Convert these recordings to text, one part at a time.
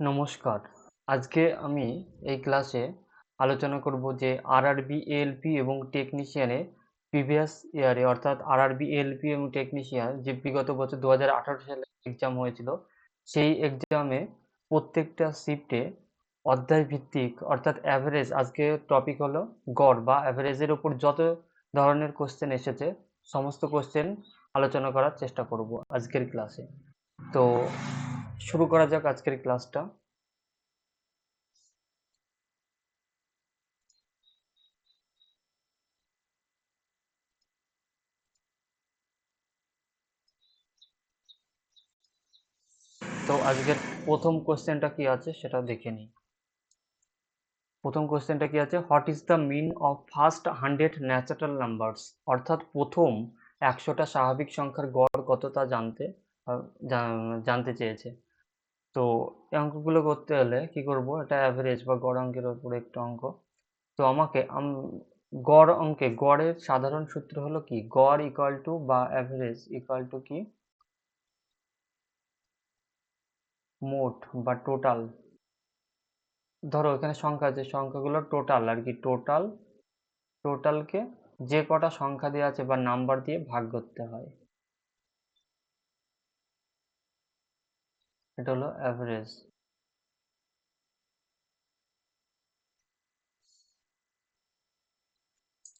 নমস্কার। আজকে আমি এই ক্লাসে আলোচনা করব যে আর আরআরবি এএলপি এবং টেকনিশিয়ানে প্রিভিয়াস ইয়ারে অর্থাৎ আরআরবি এএলপি এবং টেকনিশিয়ান যে বিগত বছর দু সালে এক্সাম হয়েছিল, সেই এক্সামে প্রত্যেকটা শিফটে অধ্যায় ভিত্তিক, অর্থাৎ অ্যাভারেজ আজকে টপিক হলো গড় বা অ্যাভারেজের উপর যত ধরনের কোশ্চেন এসেছে, সমস্ত কোশ্চেন আলোচনা করার চেষ্টা করব আজকের ক্লাসে তো শুরু করা যাক আজকের ক্লাসটা। তো আজকের প্রথম কোশ্চেনটা কি আছে সেটা দেখে নিই। প্রথম কোশ্চেনটা কি আছে? What is the mean of first hundred natural numbers অর্থাৎ প্রথম একশোটা স্বাভাবিক সংখ্যার গড় কত তা জানতে জানতে চেয়েছে। তো এই অঙ্কগুলো করতে হলে কি করব? এটা অ্যাভারেজ বা গড় অঙ্কের উপরে একটা অঙ্ক। তো আমাকে গড় অঙ্কে, গড়ের সাধারণ সূত্র হলো কি? গড় ইকুয়াল টু বা অ্যাভারেজ ইকুয়াল টু কি? মোট বা টোটাল ধরো এখানে সংখ্যা আছে, সংখ্যাগুলো টোটাল আর কি টোটাল টোটালকে যে কটা সংখ্যা দেওয়া আছে বা নাম্বার দিয়ে ভাগ করতে হয়। এটা হলো অ্যাভারেজ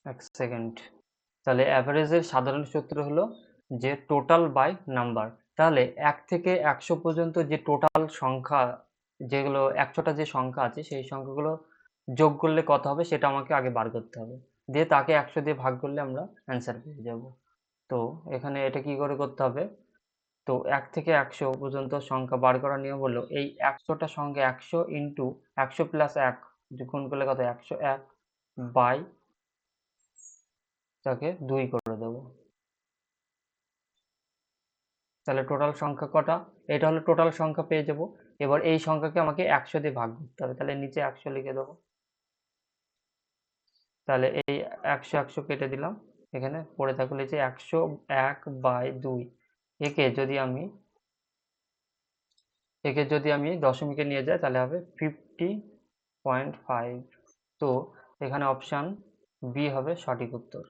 এক সেকেন্ড তাহলে অ্যাভারেজের সাধারণ সূত্র হলো যে টোটাল বাই নাম্বার তাহলে এক থেকে একশো পর্যন্ত যে টোটাল সংখ্যা, যেগুলো একশোটা যে সংখ্যা আছে, সেই সংখ্যাগুলো যোগ করলে কত হবে সেটা আমাকে আগে বার করতে হবে। দিয়ে তাকে একশো দিয়ে ভাগ করলে আমরা অ্যান্সার পেয়ে যাব। তো এখানে এটা কি করে করতে হবে? তো এক থেকে একশো পর্যন্ত সংখ্যা বার করার নিয়ম হলো এই একশোটা সঙ্গে একশো ইন্টু একশো প্লাস এক গুণ করলে কত? একশো এক বাই তাকে দুই করে দেব। তাহলে টোটাল সংখ্যা কটা? এটা হলো টোটাল সংখ্যা পেয়ে যাব। এবার এই সংখ্যাকে আমাকে একশো দিয়ে ভাগ করতে হবে। তাহলে নিচে একশো লিখে দেবো। তাহলে এই একশো একশো কেটে দিলাম। এখানে পড়ে থাকলে যে একশো এক বাই দুই। একে যদি আমি, একে যদি আমি দশমিকে নিয়ে যাই, তাহলে হবে ফিফটি পয়েন্ট ফাইভ তো এখানে অপশান বি হবে সঠিক উত্তর।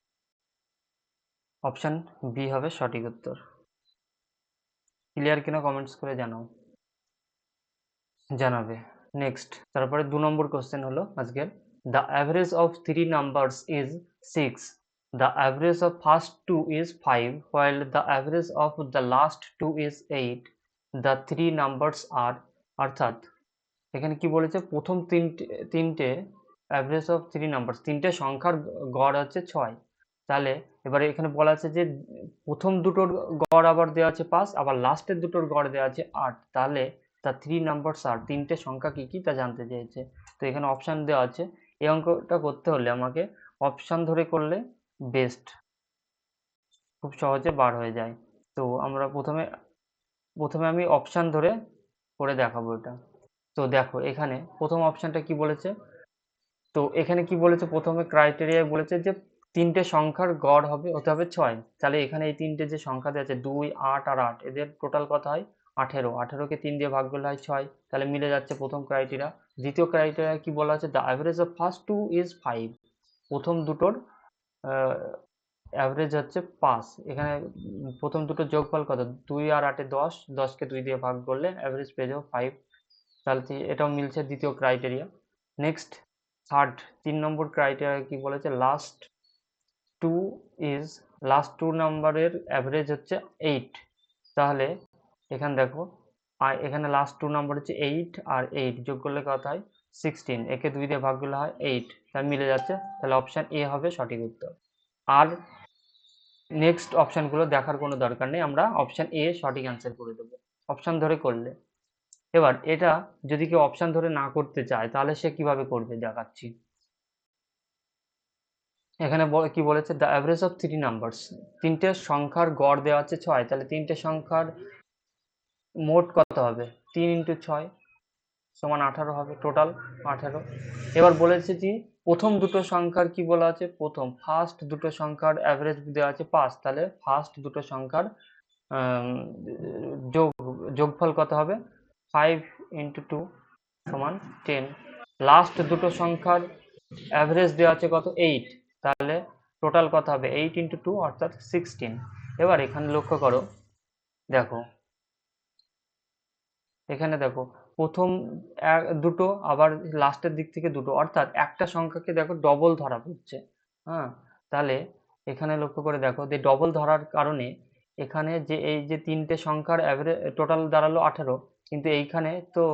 অপশান বি হবে সঠিক উত্তর। ক্লিয়ার কিনা কমেন্টস করে জানাও। জানাবে। নেক্সট তারপরে দু নম্বর কোশ্চেন হলো আজকের the average of three numbers is six the average of first two is five while the average of the last two is eight the three numbers আর অর্থাৎ, এখানে কি বলেছে? প্রথম তিনটে তিনটে অ্যাভারেজ অফ থ্রি নাম্বারস তিনটে সংখ্যার গড় হচ্ছে ছয়। তাহলে এবারে এখানে বলা আছে যে, প্রথম দুটোর গড় আবার দেওয়া আছে পাঁচ, আবার লাস্টের দুটোর গড় দেওয়া আছে আট। তাহলে তা থ্রি নাম্বারস আর তিনটে সংখ্যা কি কি তা জানতে চেয়েছে। তো এখানে অপশান দেওয়া আছে। এই অঙ্কটা করতে হলে আমাকে অপশান ধরে করলে বেস্ট খুব সহজে বার হয়ে যায়। তো আমরা প্রথমে প্রথমে আমি অপশান ধরে করে দেখাবো এটা। তো দেখো, এখানে প্রথম অপশানটা কি বলেছে? তো এখানে কি বলেছে? প্রথমে ক্রাইটেরিয়ায় বলেছে যে তিনটে সংখ্যার গড় হবে, হতে হবে ছয়। তাহলে এখানে এই তিনটে যে সংখ্যা দেওয়া আছে, দুই, আট আর আট, এদের টোটাল কত হয়? আঠেরো। আঠেরোকে তিন দিয়ে ভাগ করলে হয় ছয়। তাহলে মিলে যাচ্ছে প্রথম ক্রাইটেরিয়া দ্বিতীয় ক্রাইটেরিয়া কি বলা আছে? The average of first two is five প্রথম দুটোর অ্যাভারেজ হচ্ছে পাঁচ। এখানে প্রথম দুটো যোগফল কত? দুই আর আটে দশ। দশকে দুই দিয়ে ভাগ করলে অ্যাভারেজ পেয়ে যাব ফাইভ তাহলে এটাও মিলছে দ্বিতীয় ক্রাইটেরিয়া নেক্সট থার্ড তিন নম্বর ক্রাইটেরিয়া কি বলেছে? Last two is last two নাম্বারের অ্যাভারেজ হচ্ছে এইট তাহলে, এখানে দেখো আর এখানে লাস্ট টু নাম্বার হচ্ছে এইট আর এইট যোগ করলে কত হয়? সিক্সটিন একে দুই দিয়ে ভাগ হয় এইট তাহলে মিলে যাচ্ছে। তাহলে অপশান এ হবে সঠিক উত্তর। আর নেক্সট অপশানগুলো দেখার কোনো দরকার নেই, আমরা অপশান এ সঠিক অ্যান্সার করে দেবো। অপশান ধরে করলে। এবার এটা যদি কেউ অপশান ধরে না করতে চায়, তাহলে সে কীভাবে করবে? দেখাচ্ছি। এখানে কি বলেছে? The average of three numbers তিনটে সংখ্যার গড় দেওয়া আছে ছয়, তাহলে তিনটে সংখ্যার মোট কত হবে? তিন ইন্টু ছয়। সমান আঠারো হবে টোটাল আঠারো। এবার বলেছে যে প্রথম দুটো সংখ্যার কি বলা আছে? প্রথম ফার্স্ট দুটো সংখ্যার অ্যাভারেজ দেওয়া আছে পাঁচ, তাহলে ফার্স্ট দুটো সংখ্যার যোগ, যোগফল কত হবে? ফাইভ ইন্টু টু সমান টেন লাস্ট দুটো সংখ্যার অ্যাভারেজ দেওয়া আছে কত? এইট তাহলে টোটাল কত হবে? এইট ইন্টু টু অর্থাৎ সিক্সটিন এবার এখানে লক্ষ্য করো। দেখো। এখানে দেখো। প্রথম এক- দুটো, আবার লাস্টের দিক থেকে দুটো। অর্থাৎ একটা সংখ্যাকে দেখো ডবল ধরা পড়ছে। হ্যাঁ? তাহলে এখানে লক্ষ্য করে দেখো যে ডবল ধরার কারণে এখানে যে এই যে তিনটে সংখ্যার অ্যাভারেজ টোটাল দাঁড়াল আঠেরো, কিন্তু এইখানে তো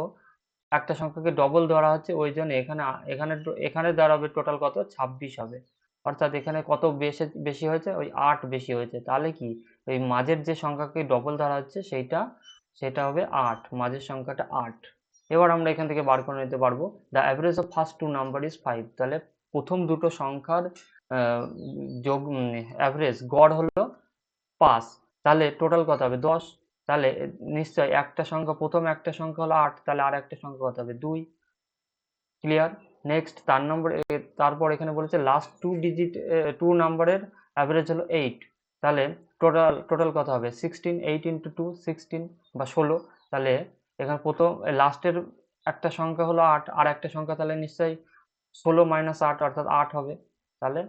একটা সংখ্যাকে ডবল ধরা হচ্ছে, ওই জন্য এখানে এখানে এখানে দাঁড়াবে টোটাল কত? ছাব্বিশ হবে। অর্থাৎ এখানে কত বেশি বেশি হয়েছে? ওই আট বেশি হয়েছে। তাহলে কি? ওই মাঝের যে সংখ্যাকে ডবল ধরা হচ্ছে, সেইটা সেটা হবে আট, মাঝের সংখ্যাটা আট। এবার আমরা এখান থেকে বার করে নিতে পারব। The average of first two number is five তাহলে প্রথম দুটো সংখ্যার যোগ অ্যাভারেজ গড় হলো পাঁচ। তাহলে টোটাল কত হবে? দশ। তাহলে নিশ্চয় একটা সংখ্যা, প্রথম একটা সংখ্যা হলো আট, তাহলে আর একটা সংখ্যা কত হবে? দুই। ক্লিয়ার নেক্সট তার নম্বর তারপর এখানে বলেছে লাস্ট টু ডিজিট টু নাম্বারের অ্যাভারেজ হলো এইট তাহলে টোটাল টোটাল কত হবে? Sixteen eight into two sixteen বা ষোলো, তাহলে এখানে প্রথম লাস্টের একটা সংখ্যা হলো আট, আর একটা সংখ্যা তাহলে নিশ্চয়ই ষোলো মাইনাস আট অর্থাৎ আট হবে, তাহলে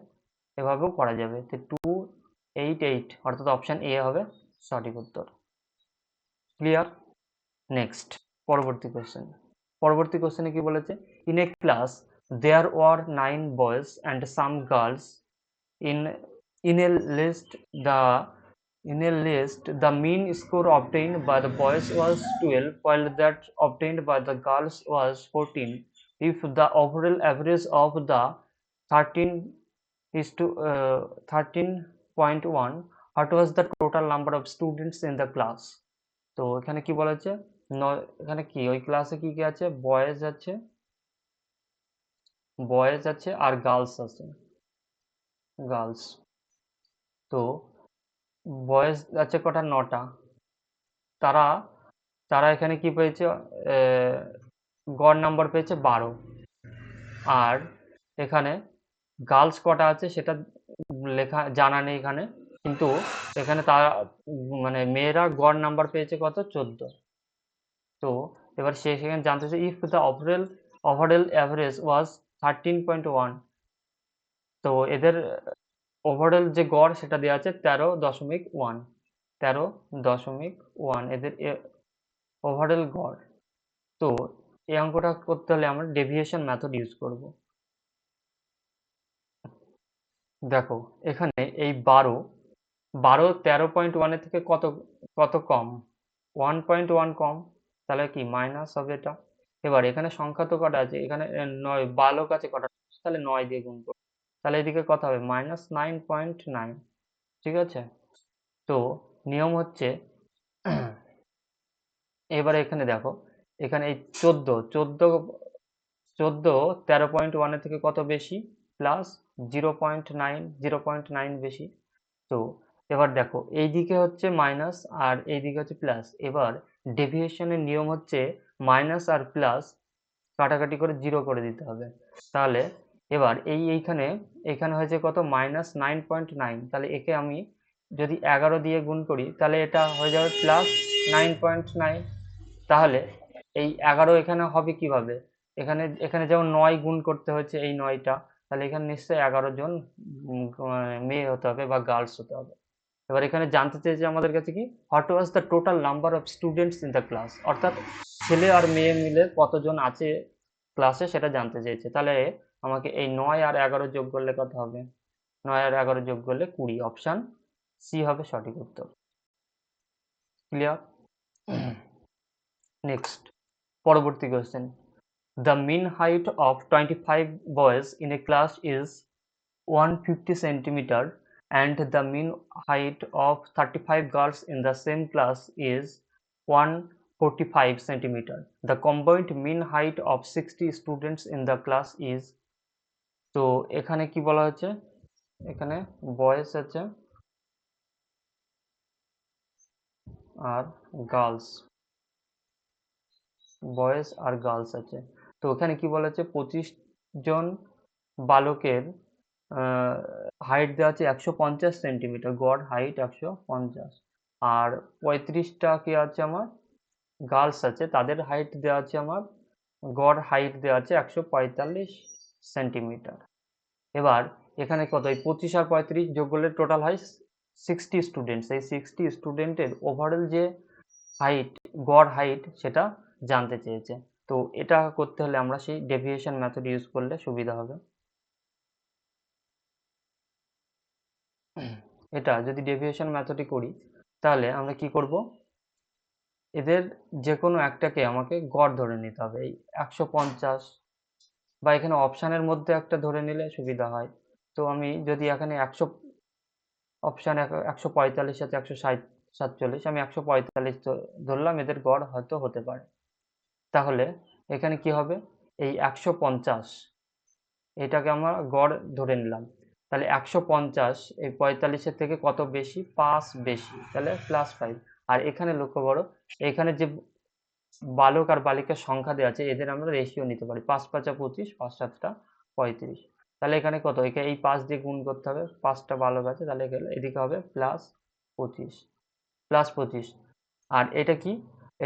এভাবেও করা যাবে। তো টু এইট এইট অর্থাৎ অপশান এ হবে সঠিক উত্তর। ক্লিয়ার নেক্সট পরবর্তী কোশ্চেন পরবর্তী কোশ্চেনে কি বলেছে? In a class there were nine boys and some girls in in a list, the in a list the mean score obtained by the boys was 12 while that obtained by the girls was 14 if the overall average of the 13 is to uh, 13.1 what was the total number of students in the class তো এখানে কি বলা হচ্ছে এখানে কি ওই ক্লাসে কি কি আছে বয়েজ আছে বয়েজ আছে আর গার্লস আছে গার্লস তো বয়েজ আছে কটা? নটা। তারা তারা এখানে কি পেয়েছে? গড় নাম্বার পেয়েছে বারো। আর এখানে গার্লস কটা আছে সেটা লেখা, জানা নেই এখানে। কিন্তু এখানে তারা মানে মেয়েরা গড় নাম্বার পেয়েছে কত? চোদ্দ। তো এবার সে সেখানে জানতে চাই if the overall overall average was thirteen point one তো এদের ওভারঅল যে গড় সেটা দেওয়া আছে তেরো দশমিক ওয়ান তেরো দশমিক ওয়ান এদের ওভারঅল গড়। তো এই অঙ্কটা করতে হলে আমরা ডেভিয়েশন মেথড ইউজ করব। দেখো, এখানে এই বারো বারো তেরো পয়েন্ট ওয়ানের থেকে কত কত কম? ওয়ান পয়েন্ট ওয়ান কম, তাহলে কি মাইনাস হবে এটা? এবার এখানে সংখ্যা তো কটা আছে? এখানে নয়, বালক আছে কটা? তাহলে নয় দিয়ে গুণ করব। তাহলে এদিকে কত হবে মাইনাস নাইন পয়েন্ট নাইন ঠিক আছে? তো নিয়ম হচ্ছে, এবারে এখানে দেখো, এখানে এই চোদ্দ চোদ্দ চোদ্দ তেরো পয়েন্ট ওয়ানের থেকে কত বেশি? Plus zero point nine zero point nine বেশি। তো এবার দেখো, এই দিকে হচ্ছে মাইনাস আর এইদিকে হচ্ছে প্লাস এবার ডেভিয়েশনের নিয়ম হচ্ছে মাইনাস আর প্লাস কাটাকাটি করে জিরো করে দিতে হবে। তাহলে এবার এই এইখানে, এখানে হয়েছে কত? মাইনাস নাইন পয়েন্ট নাইন তাহলে একে আমি যদি এগারো দিয়ে গুণ করি, তাহলে এটা হয়ে যাবে প্লাস নাইন পয়েন্ট নাইন তাহলে এই এগারো এখানে হবে কীভাবে? এখানে এখানে যেমন নয় গুণ করতে হচ্ছে এই নয়টা, তাহলে এখানে নিশ্চয়ই এগারো জন মেয়ে হতে হবে বা গার্লস হতে হবে। এবার এখানে জানতে চেয়েছে আমাদের কাছে কি? What was the total number of students in the class অর্থাৎ ছেলে আর মেয়ে মিলে কতজন আছে ক্লাসে সেটা জানতে চেয়েছে তাহলে আমাকে এই নয় আর এগারো যোগ করলে কত হবে? নয় আর এগারো যোগ করলে কুড়ি। অপশান সি হবে সঠিক উত্তর। ক্লিয়ার নেক্সট পরবর্তী question the mean height of twenty five boys in a class is one fifty centimetre and the mean height of 35 girls in the same class is 145 centimeter. The combined mean height of 60 students in the class is তো এখানে কি বলা হচ্ছে এখানে boys আছে আর girls boys আর girls আছে। তো এখানে কি বলা হচ্ছে পঁচিশ জন বালকের হাইট দেওয়া আছে একশো পঞ্চাশ সেন্টিমিটার গড় হাইট একশো পঞ্চাশ। আর পঁয়ত্রিশটা কি আছে আমার? গার্লস আছে। তাদের হাইট দেওয়া আছে আমার গড় হাইট দেওয়া আছে একশো পঁয়তাল্লিশ সেন্টিমিটার এবার এখানে কত? এই পঁচিশ আর পঁয়ত্রিশ যোগ করলে টোটাল হয় সিক্সটি স্টুডেন্টস এই সিক্সটি স্টুডেন্টের ওভারঅল যে হাইট গড় হাইট সেটা জানতে চেয়েছে। তো এটা করতে হলে আমরা সেই ডেভিয়েশন মেথড ইউজ করলে সুবিধা হবে। এটা যদি ডেভিয়েশন মেথডে করি, তাহলে আমরা কি করব? এদের যে কোনো একটাকে আমাকে গড় ধরে নিতে হবে। এই একশো পঞ্চাশ বা এখানে অপশানের মধ্যে একটা ধরে নিলে সুবিধা হয়। তো আমি যদি এখানে একশো অপশান একশো পঁয়তাল্লিশ সাথে একশো সাতচল্লিশ, আমি একশো পঁয়তাল্লিশ ধরলাম, এদের গড় হয়তো হতে পারে। তাহলে এখানে কি হবে? এই একশো পঞ্চাশ, এটাকে আমরা গড় ধরে নিলাম। তাহলে একশো পঞ্চাশ, এই পঁয়তাল্লিশের থেকে কত বেশি? পাঁচ বেশি, তাহলে প্লাস ফাইভ আর এখানে লক্ষ্য করো, এখানে যে বালক আর বালিকার সংখ্যা দেওয়া আছে, এদের আমরা রেশিও নিতে পারি। পাঁচ পাঁচা পঁচিশ, পাঁচ সাতটা পঁয়ত্রিশ। তাহলে এখানে কত? এখানে এই পাঁচ দিয়ে গুণ করতে হবে। পাঁচটা বালক আছে, তাহলে এদিকে হবে প্লাস পঁচিশ প্লাস পঁচিশ। আর এটা কি?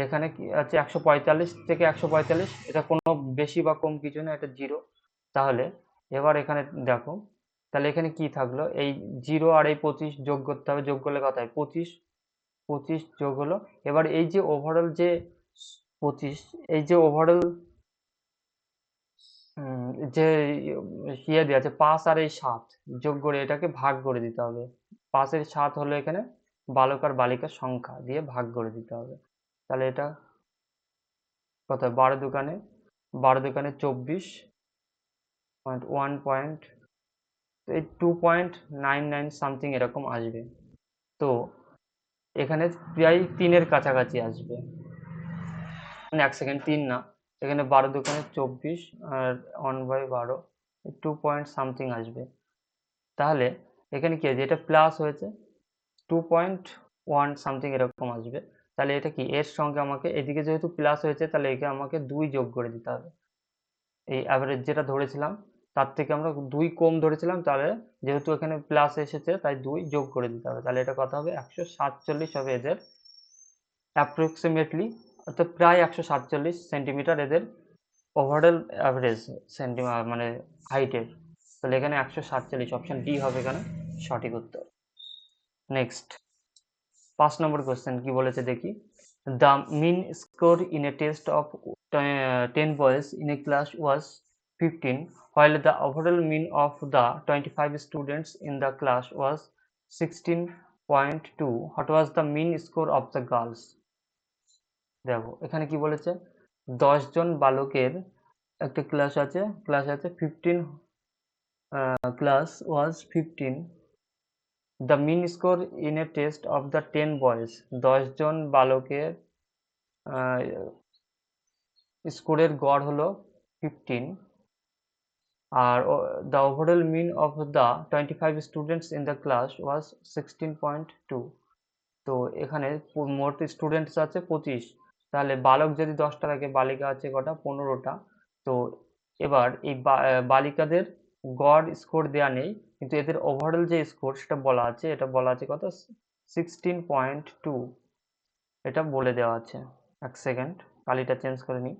এখানে কি আছে একশো পঁয়তাল্লিশ থেকে একশো পঁয়তাল্লিশ? এটা কোনো বেশি বা কম কিছু না, এটা জিরো তাহলে এবার এখানে দেখো, তাহলে এখানে কি থাকল? এই জিরো আর এই পঁচিশ যোগ করতে হবে, যোগ করলে কত হয়? পঁচিশ পঁচিশ যোগ হলো। এবার এই যে ওভারঅল যে পঁচিশ। এই যে ওভারঅল যে ইয়ে দেওয়া আছে, পাঁচ আর এই সাত, যোগ করে এটাকে ভাগ করে দিতে হবে। পাঁচের সাত হলো এখানে বালক আর বালিকার সংখ্যা দিয়ে ভাগ করে দিতে হবে। তাহলে এটা কত? বারো দোকানে বারো দোকানে চব্বিশ পয়েন্ট ওয়ান পয়েন্ট এই two point nine nine something এরকম আসবে। তো এখানে প্রায় তিনের কাছাকাছি আসবে। এক সেকেন্ড তিন না। এখানে বারো দোকানে চব্বিশ আর ওয়ান বাই বারো টু পয়েন্ট সামথিং আসবে। তাহলে এখানে কি আছে? এটা প্লাস হয়েছে টু পয়েন্ট ওয়ান সামথিং এরকম আসবে। তাহলে এটা কি? এর সঙ্গে আমাকে, এদিকে যেহেতু প্লাস হয়েছে, তাহলে একে আমাকে দুই যোগ করে দিতে হবে। এই অ্যাভারেজ যেটা ধরেছিলাম, তার থেকে আমরা দুই কম ধরেছিলাম, তাহলে যেহেতু এখানে প্লাস এসেছে, তাই দুই যোগ করে দিতে হবে। তাহলে এটা কথা হবে? একশো সাতচল্লিশ হবে এদের। অ্যাপ্রক্সিমেটলি অর্থাৎ প্রায় একশো সাতচল্লিশ সেন্টিমিটার এদের ওভারঅল অ্যাভারেজ সেন্টিমিটার মানে হাইটের তাহলে এখানে একশো সাতচল্লিশ অপশান ডি হবে এখানে, সঠিক উত্তর। নেক্সট পাঁচ নম্বর কোয়েশ্চেন কি বলেছে দেখি? The mean score in a test of ten boys in a class was fifteen while the overall mean of the 25 students in the class was 16.2 what was the mean score of the girls? দেখো, এখানে কি বলেছে? দশ জন বালকের একটা class আছে class আছে fifteen class was fifteen the mean score in a test of the ten boys দশ জন বালকের স্কোরের গড় হলো fifteen R the overall mean of the twenty five students in the class was sixteen point two তো এখানে মোট students আছে পঁচিশ। তাহলে বালক যদি দশটা থাকে বালিকা আছে কটা? পনেরোটা। তো এবার এই বালিকাদের গড় স্কোর দেওয়া নেই, কিন্তু এদের ওভারঅল যে স্কোর সেটা বলা আছে, এটা বলা আছে কত? সিক্সটিন পয়েন্ট টু এটা বলে দেওয়া আছে। এক সেকেন্ড কালিটা চেঞ্জ করে নিই।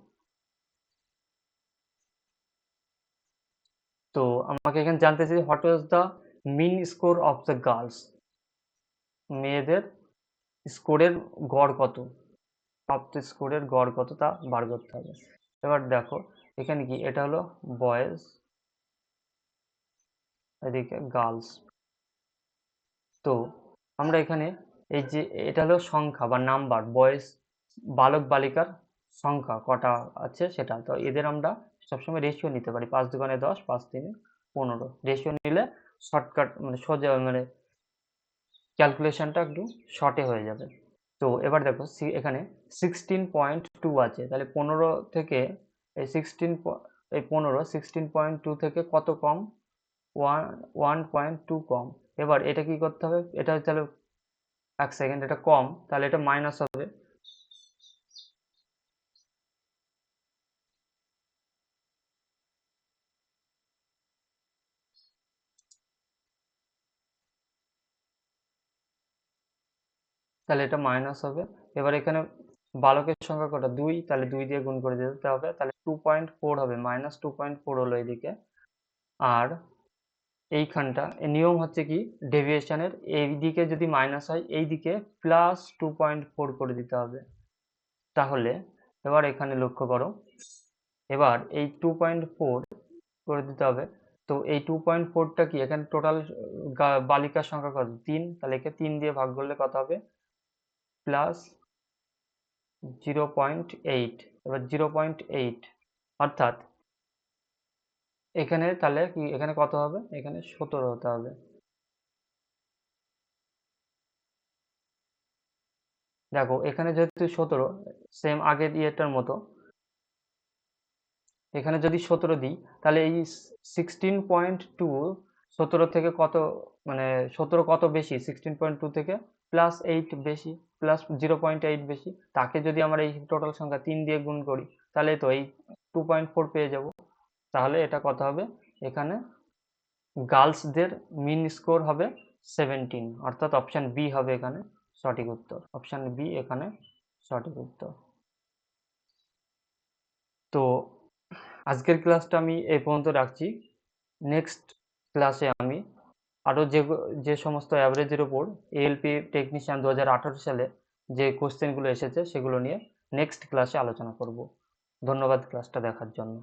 তো আমাকে এখানে জানতে চাই what was the mean score of the girls মেয়েদের স্কোরের গড় কত? প্রাপ্ত স্কোরের গড় কত তা বার করতে হবে। এবার দেখো, এখানে কি? এটা হলো বয়েজ এদিকে গার্লস তো আমরা এখানে এই যে, এটা হলো সংখ্যা বা নাম্বার বয়েস বালক বালিকার সংখ্যা কটা আছে সেটা। তো এদের আমরা সবসময় রেশিও নিতে পারি, পাঁচ দোকানে দশ, পাঁচ তিনে পনেরো। রেশিও নিলে শর্টকাট মানে সোজা মানে ক্যালকুলেশনটা একটু শর্টে হয়ে যাবে। তো এবার দেখো এখানে সিক্সটিন পয়েন্ট টু আছে। তাহলে পনেরো থেকে এই সিক্সটিন এই পনেরো সিক্সটিন পয়েন্ট টু থেকে কত কম? ওয়ান ওয়ান পয়েন্ট টু কম। এবার এটা কি করতে হবে? এটা তাহলে এক সেকেন্ড এটা কম। তাহলে এটা মাইনাস হবে। তাহলে এটা মাইনাস হবে। এবার এখানে বালকের সংখ্যা কটা? দুই, তাহলে দুই দিয়ে গুণ করে দিতে হবে, তাহলে টু পয়েন্ট ফোর হবে মাইনাস টু পয়েন্ট ফোর হলো এদিকে আর এইখানটা নিয়ম হচ্ছে কি? ডেভিয়েশনের এই দিকে যদি মাইনাস হয় এই দিকে প্লাস টু পয়েন্ট ফোর করে দিতে হবে। তাহলে এবার এখানে লক্ষ্য করো, এবার এই টু পয়েন্ট ফোর করে দিতে হবে। তো এই টু পয়েন্ট ফোরটা কি? এখানে টোটাল বালিকার সংখ্যা কত? তিন। তাহলে একে তিন দিয়ে ভাগ করলে কত হবে? প্লাস জিরো পয়েন্ট এইট এবার জিরো পয়েন্ট এইট অর্থাৎ এখানে তাহলে কি, এখানে কত হবে? এখানে সতেরো হতে হবে। দেখো, এখানে যেহেতু সতেরো সেম আগের ইয়েটার মতো, এখানে যদি সতেরো দিই, তাহলে এই সিক্সটিন পয়েন্ট টু সতেরো থেকে কত মানে সতেরো কত বেশি? সিক্সটিন পয়েন্ট টু থেকে প্লাস এইট বেশি। প্লাস জিরো পয়েন্ট এইট বেশি, তাকে যদি আমরা এই টোটাল সংখ্যা তিন দিয়ে গুণ করি, তাহলে তো এই টু পয়েন্ট ফোর পেয়ে যাব। তাহলে এটা কত হবে? এখানে গার্লসদের মিন স্কোর হবে সেভেন্টিন অর্থাৎ অপশান বি হবে এখানে সঠিক উত্তর। অপশান বি এখানে সঠিক উত্তর। তো আজকের ক্লাসটা আমি এই পর্যন্ত রাখছি। নেক্সট ক্লাসে আরও যে যে সমস্ত অ্যাভারেজের ওপর এএলপি টেকনিশিয়ান দু হাজার আঠেরো সালে যে কোশ্চেনগুলো এসেছে সেগুলো নিয়ে নেক্সট ক্লাসে আলোচনা করব। ধন্যবাদ ক্লাসটা দেখার জন্য।